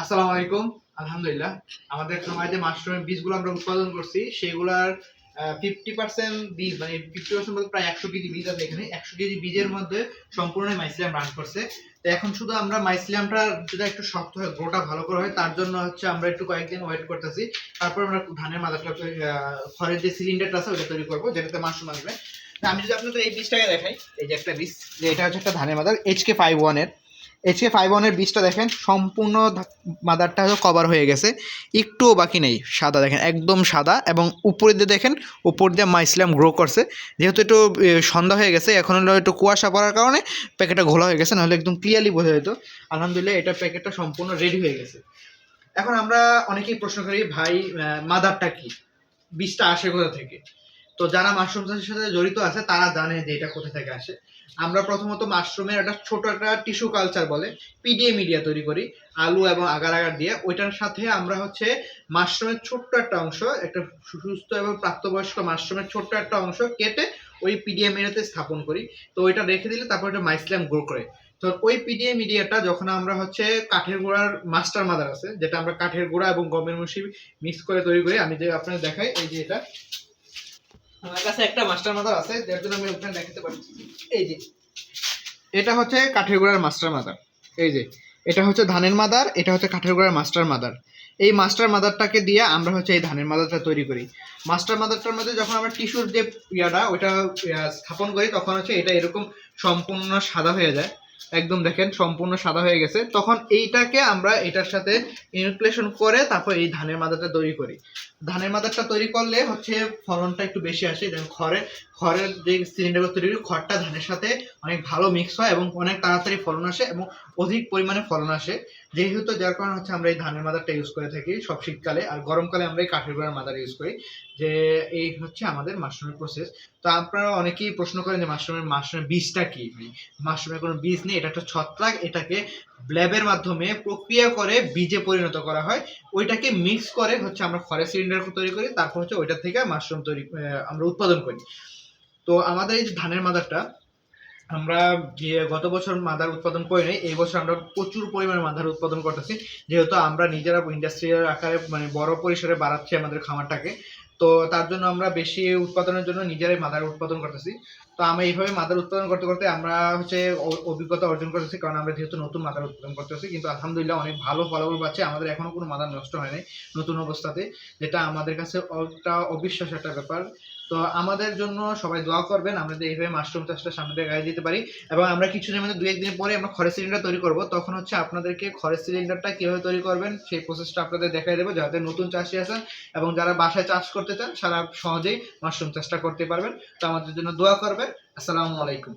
আসসালামু আলাইকুম। আলহামদুলিল্লাহ। আমাদের খামারে যে মাশরুমের বীজগুলো আমরা উৎপাদন করছি, সেগুলার ফিফটি পার্সেন্ট বীজ মানে ফিফটি পার্সেন্ট প্রায় একশো কেজি বীজ আছে এখানে। একশো কেজি বীজের মধ্যে সম্পূর্ণ মাইসিলাম রান করছে। তো এখন শুধু আমরা মাইসিলামটা যদি একটু শক্ত হয় গ্রোটা ভালো করে হয়, তার জন্য হচ্ছে আমরা একটু কয়েকদিন ওয়েট করতেছি। তারপর আমরা ধানের মাদারটা খড়ের যে সিলিন্ডারটা আছে ওটা তৈরি করব, যেটাতে মাশরুম আসবে। আমি যদি আপনাদের এই বীজটাকে দেখাই, এই যে একটা বীজ এটা হচ্ছে একটা ধানের মাদার এইচকে ফাইভ ওয়ানের এইচকে ফাইভ ওয়ানের বীজটা দেখেন, সম্পূর্ণ মাদারটা হয়তো কভার হয়ে গেছে। একটুও বাকি নেই, সাদা দেখেন, একদম সাদা এবং উপরে দিয়ে দেখেন, উপর দিয়ে মাইসিলাম গ্রো করছে। যেহেতু একটু সন্ধ্যা হয়ে গেছে, এখন হলো একটু কুয়াশা পড়ার কারণে প্যাকেটটা ঘোলা হয়ে গেছে, নাহলে একদম ক্লিয়ারলি বোঝা যেত। আলহামদুলিল্লাহ, এটা প্যাকেটটা সম্পূর্ণ রেডি হয়ে গেছে। এখন আমরা অনেকেই প্রশ্ন করি, ভাই মাদারটা কি? বীজটা আসে কোথা থেকে? তো যারা মাশরুম চাষের সাথে জড়িত আছে, তারা জানে যে এটা কোথা থেকে আসে। আমরা প্রথমত মাশরুমের একটা ছোট একটা টিস্যু কালচার বলে পিডিএ মিডিয়া তৈরি করি, আলু এবং আগার আগার দিয়ে। ওইটার সাথে আমরা হচ্ছে মাশরুমের ছোট্ট একটা অংশ, একটা সুস্থ এবং প্রাপ্তবয়স্ক মাশরুমের ছোট্ট একটা অংশ কেটে ওই পিডিএ মিডিয়াতে স্থাপন করি। তো ওইটা রেখে দিলে তারপর ওটা মাইসিলাম গ্রো করে। তো ওই পিডিএ মিডিয়াটা যখন আমরা হচ্ছে কাঠের গোড়ার মাস্টার মাদার আছে, যেটা আমরা কাঠের গোড়া এবং গমের মুসি মিক্স করে তৈরি করি, আমি যে আপনাদের দেখাই, এই যে এটা। আমার কাছে একটা মাস্টার মাদার আছে, যার জন্য আমি ওখানে দেখাতে পারি এই যে, এটা হচ্ছে কাঠের গোড়ার মাস্টার মাদার। এই যে, এটা হচ্ছে ধানের মাদার, এটা হচ্ছে কাঠের গোড়ার মাস্টার মাদার। এই মাস্টার মাদারটাকে দিয়ে আমরা হচ্ছে এই ধানের মাদারটা তৈরি করি। মাস্টার মাদারটার মধ্যে যখন আমরা টিস্যুর যে ইয়াটা, ওইটা স্থাপন করি, তখন হচ্ছে এটা এরকম সম্পূর্ণ সাদা হয়ে যায়। একদম দেখেন, সম্পূর্ণ সাদা হয়ে গেছে। তখন এইটাকে আমরা এটার সাথে ইনক্লেশন করে তারপর এই ধানের মাদারটা তৈরি করি। ধানের মাদারটা তৈরি করলে হচ্ছে ফলনটা একটু বেশি আসে। যেমন খড়ের খড়ের যে সিলিন্ডারগুলো তৈরি করি, খড়টা ধানের সাথে অনেক ভালো মিক্স হয় এবং অনেক তাড়াতাড়ি ফলন আসে এবং অধিক পরিমাণে ফলন আসে। যেহেতু যার কারণে হচ্ছে আমরা এই ধানের মাদারটা ইউজ করে থাকি সব শীতকালে, আর গরমকালে আমরা এই কাঠের গোড়ার মাদার ইউজ করি, যে এই হচ্ছে আমাদের মাশরুমের প্রসেস তো আপনারা অনেকেই প্রশ্ন করেন যে মাশরুমের মাশরুমের বীজটা কি? মাশরুমের কোনো বীজ নেই এটা একটা ছত্রাক, এটাকে ল্যাবের মাধ্যমে প্রক্রিয়া করে বীজে পরিণত করা হয়। ওইটাকে মিক্স করে হচ্ছে আমরা খড়ের সিলিন্ডার তৈরি করি, তারপর হচ্ছে ওইটা থেকে মাশরুম তৈরি আমরা উৎপাদন করি। তো আমাদের এই যে ধানের মাদারটা, আমরা গত বছর মাদার উৎপাদন করি নাই, এই বছর আমরা প্রচুর পরিমাণে মাদার উৎপাদন করতেছি। যেহেতু আমরা নিজেরা ইন্ডাস্ট্রিয়াল আকারে মানে বড় পরিসরে বাড়াচ্ছি আমাদের খামারটাকে তো তার জন্য আমরা বেশি উৎপাদনের জন্য নিজেরাই মাদার উৎপাদন করতেছি। তো আমরা এইভাবে মাদার উৎপাদন করতে করতে আমরা হচ্ছে অভিজ্ঞতা অর্জন করতেছি, কারণ আমরা যেহেতু নতুন মাদার উৎপাদন করতেছি, কিন্তু আলহামদুলিল্লাহ অনেক ভালো ফলাফল পাচ্ছে। আমাদের এখনও কোনো মাদার নষ্ট হয় নাই নতুন অবস্থাতে, যেটা আমাদের কাছে একটা অবিশ্বাস একটা ব্যাপার। তো আমাদের জন্য সবাই দোয়া করবেন, আমরা এইভাবে মাশরুম চাষটা সামনে দিয়ে গায়ে দিতে পারি এবং আমরা কিছু মধ্যে দু একদিন পরে আমরা খড়ের সিলিন্ডার তৈরি করব, তখন হচ্ছে আপনাদেরকে খড়ের সিলিন্ডারটা কীভাবে তৈরি করবেন সেই প্রসেসটা আপনাদের দেখাই দেবো, যাতে নতুন চাষি আসেন এবং যারা বাসায় চাষ করতে চান, সারা সহজেই মাশরুম চাষটা করতে পারবেন। তো আমাদের জন্য দোয়া করবেন। আসসালামু আলাইকুম।